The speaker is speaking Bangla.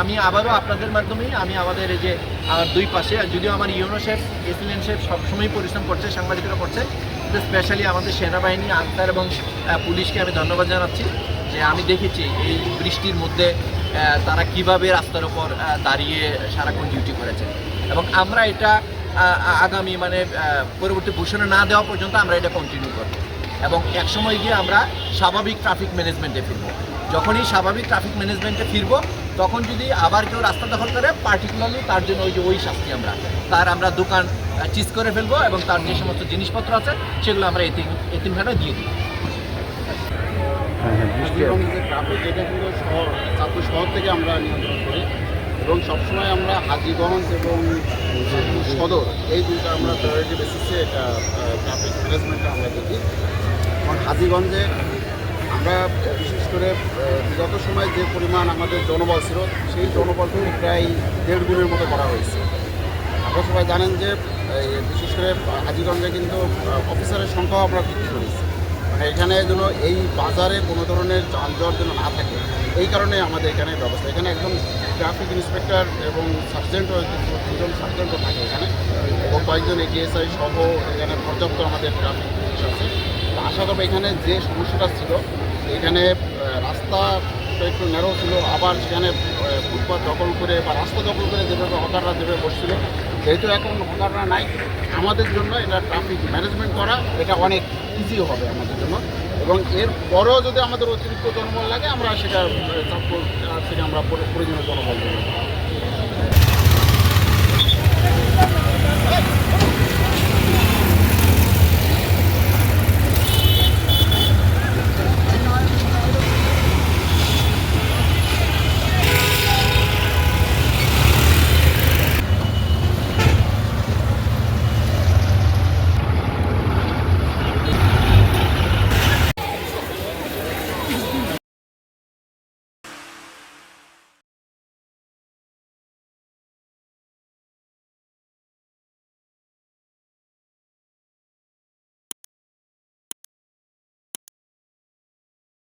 আমি আবারও আপনাদের মাধ্যমেই, আমি আমাদের এই যে দুই পাশে যদিও আমার ইউনো শেফ, এসিলেন শেফ সবসময় পরিশ্রম করছে, সাংবাদিকরা করছে স্পেশালি আমাদের সেনাবাহিনী, আনসার এবং পুলিশকে আমি ধন্যবাদ জানাচ্ছি যে আমি দেখেছি এই বৃষ্টির মধ্যে তারা কীভাবে রাস্তার ওপর দাঁড়িয়ে সারাক্ষণ ডিউটি করেছে। এবং আমরা এটা আগামী মানে পরবর্তী ঘোষণা না দেওয়া পর্যন্ত আমরা এটা কন্টিনিউ করব। এবং এক সময় গিয়ে আমরা স্বাভাবিক ট্রাফিক ম্যানেজমেন্টে ফিরবো। যখনই স্বাভাবিক ট্রাফিক ম্যানেজমেন্টে ফিরবো তখন যদি আবার কেউ রাস্তা দখল করে পার্টিকুলারলি তার জন্য ওই যে ওই শাস্তি আমরা তার আমরা দোকান চিজ করে ফেলব এবং তার যে সমস্ত জিনিসপত্র আছে সেগুলো আমরা এতিম এতিমখানায় দিয়ে দিই এবং যে ট্রাফিক এটা শহর থেকে আমরা নিয়ন্ত্রণ করি এবং সবসময় আমরা হাজিগঞ্জ এবং সদর এই দুইটা আমরা প্রায়োরিটি বেসিসে এটা ট্রাফিক ম্যানেজমেন্টটা আমরা দেখি। এবং হাজিগঞ্জে আমরা বিশেষ করে বিগত সময় যে পরিমাণ আমাদের জনবল ছিল, সেই জনবল থেকে প্রায় দেড় গুণের মতো করা হয়েছে। আপনারা সবাই জানেন যে বিশেষ করে হাজিগঞ্জে কিন্তু অফিসারের সংখ্যাও আমরা বৃদ্ধি করেছি। মানে এখানে যেন এই বাজারে কোনো ধরনের যানজট যেন না থাকে, এই কারণে আমাদের এখানে ব্যবস্থা। এখানে একজন ট্রাফিক ইন্সপেক্টর এবং সার্জেন্টও দুজন সার্জেন্টও থাকে এখানে, এবং কয়েকজন এটিএসআই সহ এখানে পর্যাপ্ত আমাদের ট্রাফিক পুলিশ আছে। আশা করব এখানে যে সমস্যাটা ছিল, এখানে রাস্তা একটু ন্যারো ছিল, আবার সেখানে ফুটপাথ দখল করে বা রাস্তা দখল করে যেভাবে হকাররা যেভাবে বসছিল, যেহেতু এখন হকাররা নাই, আমাদের জন্য এটা ট্রাফিক ম্যানেজমেন্ট করা, এটা অনেক ইজি হবে আমাদের জন্য। এবং এর পরেও যদি আমাদের অতিরিক্ত জনবল লাগে, আমরা সেটা থেকে আমরা পরে- প্রয়োজনীয় জনবল দেবো